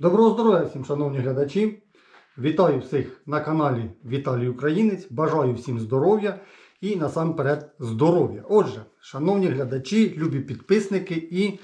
Доброго здоров'я всім, шановні глядачі. Вітаю всіх на каналі Віталій Українець. Бажаю всім здоров'я і насамперед здоров'я. Отже, шановні глядачі, любі підписники і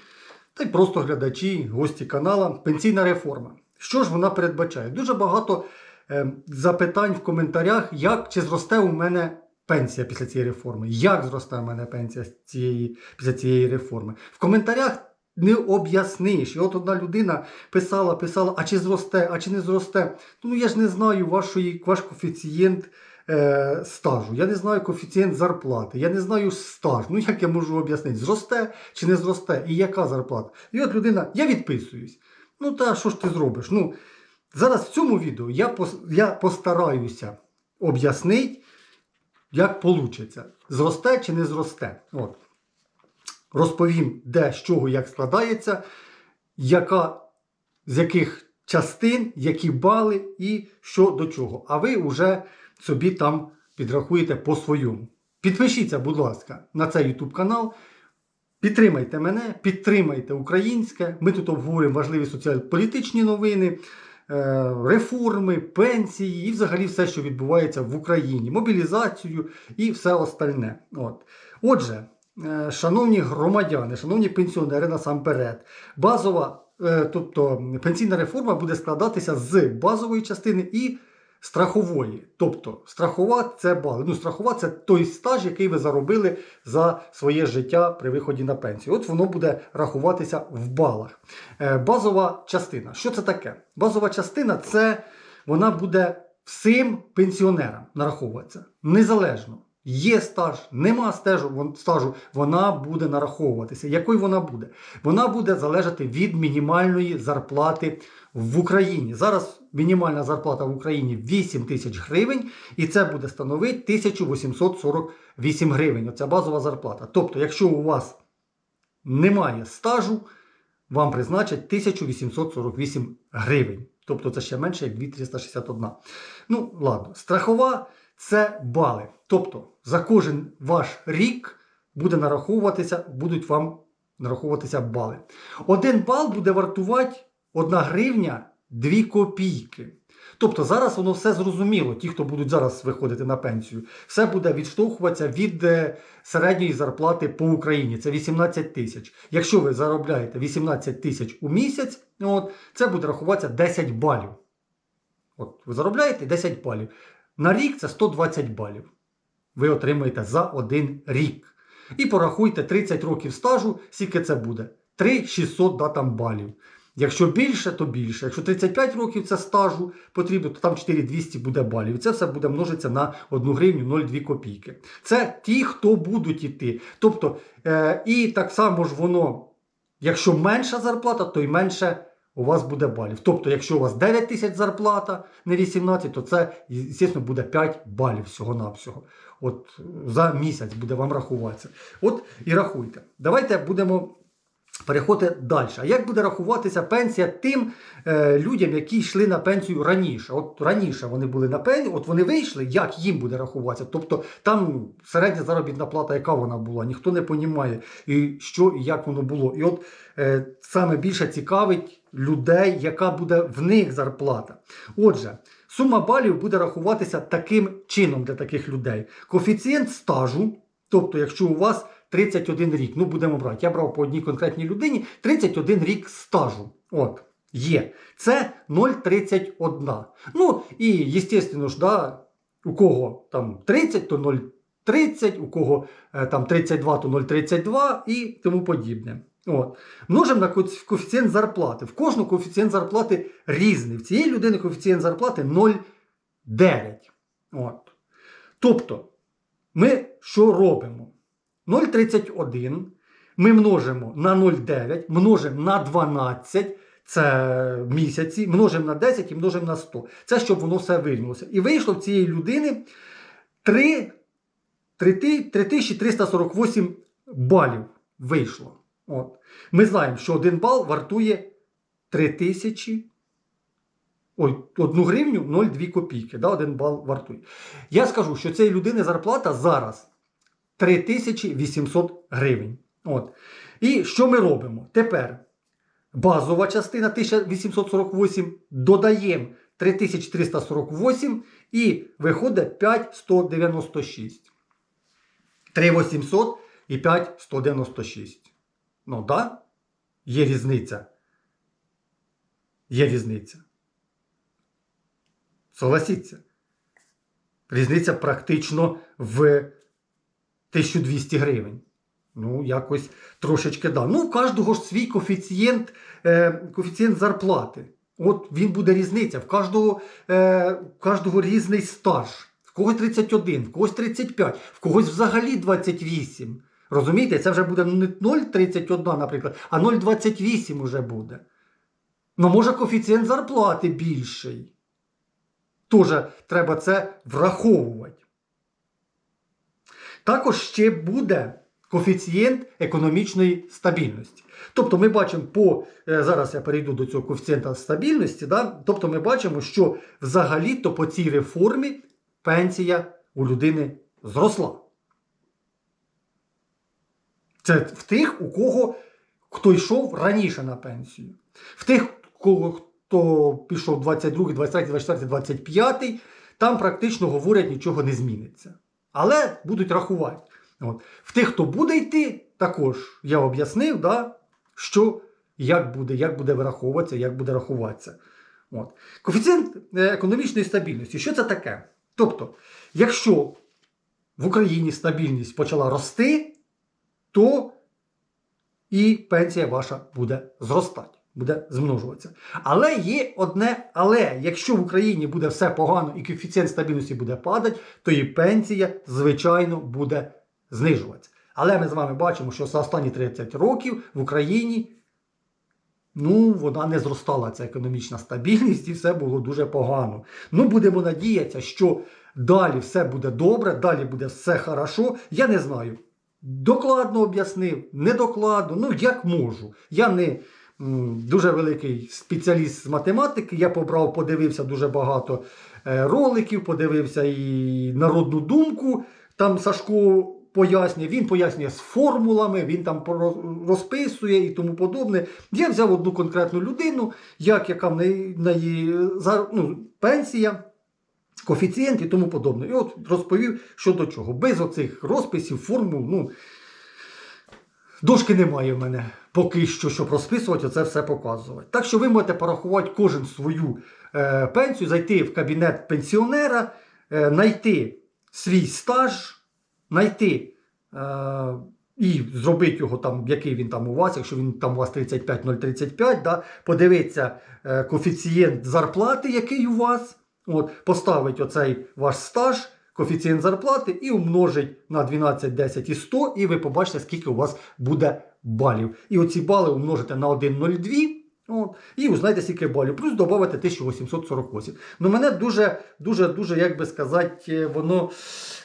та й просто глядачі, гості канала Пенсійна реформа. Що ж вона передбачає? Дуже багато е, запитань в коментарях, як чи зросте у мене пенсія після цієї реформи. Як зросте у мене пенсія цієї, після цієї реформи? В коментарях не об'ясниш. І от одна людина писала, писала, а чи зросте, а чи не зросте. Ну я ж не знаю вашої, ваш коефіцієнт е, стажу, я не знаю коефіцієнт зарплати, я не знаю стаж. Ну як я можу об'яснити, зросте чи не зросте, і яка зарплата? І от людина, я відписуюсь. Ну та що ж ти зробиш? Ну, Зараз в цьому відео я, пос, я постараюся об'яснити, як вийде. Зросте чи не зросте. От розповім, де з чого як складається, яка, з яких частин, які бали і що до чого. А ви вже собі там підрахуєте по-своєму. Підпишіться, будь ласка, на цей YouTube канал. Підтримайте мене, підтримайте українське. Ми тут обговорюємо важливі соціально-політичні новини, е, реформи, пенсії і взагалі все, що відбувається в Україні, мобілізацію і все остальне. От. Отже, Шановні громадяни, шановні пенсіонери насамперед, базова, е, тобто пенсійна реформа буде складатися з базової частини і страхової. Тобто страхова це бали. Ну, страхова це той стаж, який ви заробили за своє життя при виході на пенсію. От воно буде рахуватися в балах. Е, Базова частина. Що це таке? Базова частина це вона буде всім пенсіонерам нараховуватися незалежно. Є стаж, нема стажу, стажу, вона буде нараховуватися. Якою вона буде? Вона буде залежати від мінімальної зарплати в Україні. Зараз мінімальна зарплата в Україні 8 тисяч гривень, і це буде становити 1848 гривень. Оця базова зарплата. Тобто, якщо у вас немає стажу, вам призначать 1848 гривень. Тобто це ще менше, як 2361. Ну, ладно, страхова це бали. Тобто за кожен ваш рік буде нараховуватися, будуть вам нараховуватися бали. Один бал буде вартувати 1 гривня 2 копійки. Тобто зараз воно все зрозуміло. Ті, хто будуть зараз виходити на пенсію, все буде відштовхуватися від е, середньої зарплати по Україні. Це 18 тисяч. Якщо ви заробляєте 18 тисяч у місяць, от, це буде рахуватися 10 балів. От, ви заробляєте 10 балів. На рік це 120 балів. Ви отримаєте за один рік. І порахуйте 30 років стажу, скільки це буде. 3600 да, там балів. Якщо більше, то більше. Якщо 35 років це стажу потрібно, то там 4200 буде балів. І це все буде множитися на 1 гривню 0,2 копійки. Це ті, хто будуть іти. Тобто, е, і так само ж воно, якщо менша зарплата, то й менше у вас буде балів. Тобто, якщо у вас 9 тисяч зарплата, не 18, то це, звісно, буде 5 балів всього-навсього. От за місяць буде вам рахуватися. От і рахуйте. Давайте будемо переходити далі. А як буде рахуватися пенсія тим е, людям, які йшли на пенсію раніше? От раніше вони були на пенсії, от вони вийшли, як їм буде рахуватися? Тобто там середня заробітна плата, яка вона була, ніхто не розуміє, і що і як воно було. І от е, саме більше цікавить людей, яка буде в них зарплата. Отже, сума балів буде рахуватися таким чином для таких людей. Коефіцієнт стажу, тобто, якщо у вас 31 рік, ну будемо брати, я брав по одній конкретній людині 31 рік стажу. От, є. Це 0,31. Ну, і, звісно ж, да, у кого там 30, то 0,30, у кого е, там 32, то 0,32 і тому подібне. От. Множимо на коефіцієнт зарплати. В кожного коефіцієнт зарплати різний. В цієї людини коефіцієнт зарплати 0,9. От. Тобто, ми що робимо? 0,31 ми множимо на 0,9, множимо на 12, це місяці, множимо на 10 і множимо на 100. Це щоб воно все вирівнялося. І вийшло в цієї людини 3, 3348 балів вийшло. От. Ми знаємо, що один бал вартує 3000. Ой, 1 гривню 0,2 копійки. Да, один бал вартує. Я скажу, що цієї людини зарплата зараз 3800 гривень. От. І що ми робимо? Тепер базова частина 1848, додаємо 3348 і виходить 5196. 3800 і 5196. Ну, так? Да? Є різниця. Є різниця. Согласіться. Різниця практично в 1200 гривень. Ну, якось трошечки да. Ну, у кожного ж свій коефіцієнт, е, коефіцієнт зарплати. От він буде різниця. В кожного, е, в кожного різний стаж. В когось 31, в когось 35, в когось взагалі 28. Розумієте, це вже буде не 0,31, наприклад, а 0,28 вже буде. Ну, може, коефіцієнт зарплати більший. Тоже треба це враховувати. Також ще буде коефіцієнт економічної стабільності. Тобто ми бачимо по, е, зараз я перейду до цього коефіцієнта стабільності, да? тобто ми бачимо, що взагалі-то по цій реформі пенсія у людини зросла. Це в тих, у кого хто йшов раніше на пенсію. В тих, кого хто пішов 22, 23, 24, 25, там практично говорять, нічого не зміниться. Але будуть рахувати. От. В тих, хто буде йти, також я об'яснив, да, що як буде, як буде вираховуватися, як буде рахуватися. От. Коефіцієнт е, економічної стабільності. Що це таке? Тобто, якщо в Україні стабільність почала рости, то і пенсія ваша буде зростати, буде змножуватися. Але є одне але. Якщо в Україні буде все погано і коефіцієнт стабільності буде падати, то і пенсія, звичайно, буде знижуватися. Але ми з вами бачимо, що за останні 30 років в Україні ну, вона не зростала, ця економічна стабільність, і все було дуже погано. Ну, будемо надіятися, що далі все буде добре, далі буде все хорошо. Я не знаю. Докладно об'яснив, недокладно, ну як можу. Я не дуже великий спеціаліст з математики. Я побрав, подивився дуже багато е, роликів, подивився і народну думку. Там Сашко пояснює, він пояснює з формулами, він там розписує і тому подобне. Я взяв одну конкретну людину, як яка в неї, ну, пенсія коефіцієнт і тому подобне. І от розповів, що до чого. Без оцих розписів, формул, ну, дошки немає в мене поки що, щоб розписувати, оце все показувати. Так що ви можете порахувати кожен свою е, пенсію, зайти в кабінет пенсіонера, е, знайти свій стаж, знайти. Е, і зробити його там, який він там у вас, якщо він там у вас 35,035, да, подивитися е, коефіцієнт зарплати, який у вас. От, поставить оцей ваш стаж, коефіцієнт зарплати і умножить на 12, 10 і 100, і ви побачите, скільки у вас буде балів. І оці бали умножите на 1,02. От, і узнаєте, скільки балів. Плюс додавите 1848. Ну, мене дуже, дуже, дуже, як би сказати, воно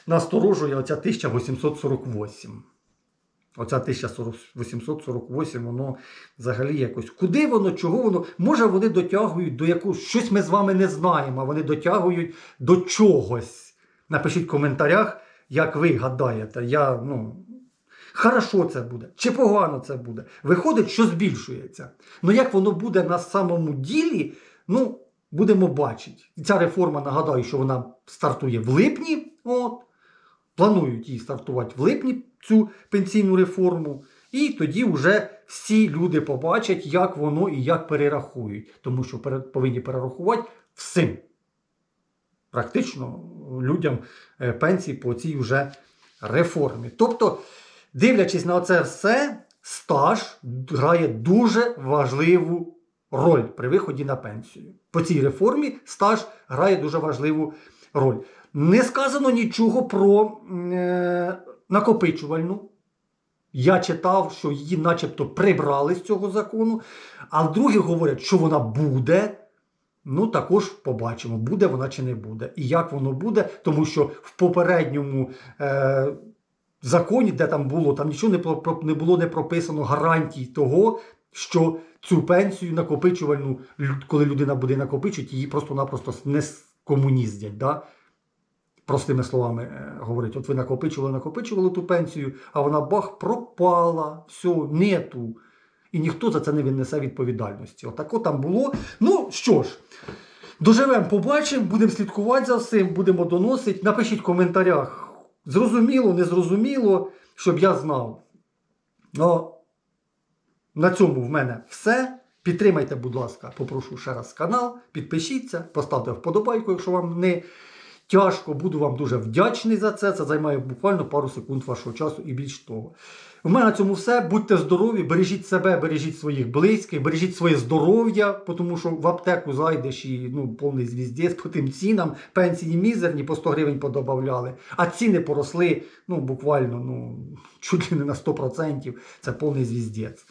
насторожує оця 1848. Оця 1848, воно взагалі якось. Куди воно, чого воно? Може, вони дотягують до якогось, щось ми з вами не знаємо, а вони дотягують до чогось. Напишіть в коментарях, як ви гадаєте. Я, ну, Хорошо це буде, чи погано це буде. Виходить, що збільшується. Ну як воно буде на самому ділі, ну, будемо бачити. І ця реформа, нагадаю, що вона стартує в липні. От. Планують її стартувати в липні, цю пенсійну реформу. І тоді вже всі люди побачать, як воно і як перерахують. Тому що повинні перерахувати всім. Практично людям е, пенсії по цій вже реформі. Тобто, дивлячись на це все, стаж грає дуже важливу роль при виході на пенсію. По цій реформі стаж грає дуже важливу роль. Не сказано нічого про е, накопичувальну. Я читав, що її начебто прибрали з цього закону, а другі говорять, що вона буде. Ну, також побачимо, буде вона чи не буде. І як воно буде, тому що в попередньому е, законі, де там було, там нічого не, про- не було не прописано гарантій того, що цю пенсію накопичувальну, коли людина буде накопичувати, її просто-напросто не скомуніздять. Да? Простими словами е, говорить, от ви накопичували, накопичували ту пенсію, а вона бах пропала, все, нету. І ніхто за це не віднесе відповідальності. Отако там було. Ну що ж, доживемо, побачимо, будемо слідкувати за всім, будемо доносити. Напишіть в коментарях, зрозуміло, незрозуміло, щоб я знав. Ну, на цьому в мене все. Підтримайте, будь ласка, попрошу ще раз канал, підпишіться, поставте вподобайку, якщо вам не тяжко. Буду вам дуже вдячний за це. Це займає буквально пару секунд вашого часу і більш того. В мене на цьому все. Будьте здорові, бережіть себе, бережіть своїх близьких, бережіть своє здоров'я, тому що в аптеку зайдеш і ну, повний звіздець по тим цінам. Пенсії мізерні, по 100 гривень подобавляли, а ціни поросли ну, буквально ну, чуть ли не на 100%. Це повний звіздець.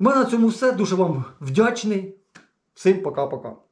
У мене на цьому все. Дуже вам вдячний. Всім пока-пока.